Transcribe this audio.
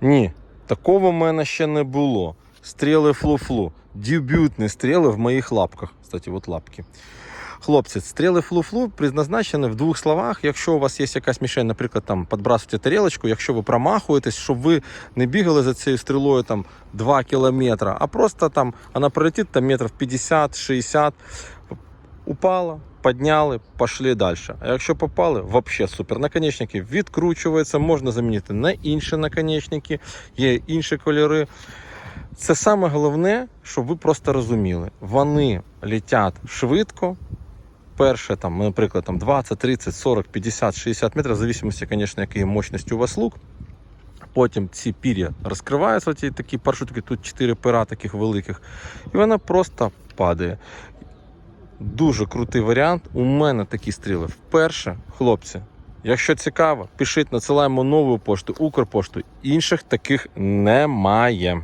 Ні, такого в мене ще не було. Стріли флу-флу. Дебютні стріли в моїх лапках. Кстати, от лапки. Хлопці, стріли флу-флу призначені в двох словах. Якщо у вас є якась мішень, наприклад, там підбрасуйте тарілочку, якщо ви промахуєтесь, щоб ви не бігали за цією стрілою там 2 кілометри, а просто там вона пролетить там метрів 50-60, упала, підняли, пішли далі. А якщо попали, взагалі супер. Наконечники відкручуються, можна замінити на інші наконечники, є інші кольори. Це саме головне, щоб ви просто розуміли. Вони летять швидко. Перше, там, наприклад, там 20, 30, 40, 50, 60 метрів, в зависимості, звісно, якої мощності у вас лук. Потім ці пір'я розкриваються, ці такі паршутки, тут 4 пера таких великих, і вона просто падає. Дуже крутий варіант. У мене такі стріли вперше, хлопці. Якщо цікаво, пишіть, надсилаємо нову пошту, Укрпошту. Інших таких немає.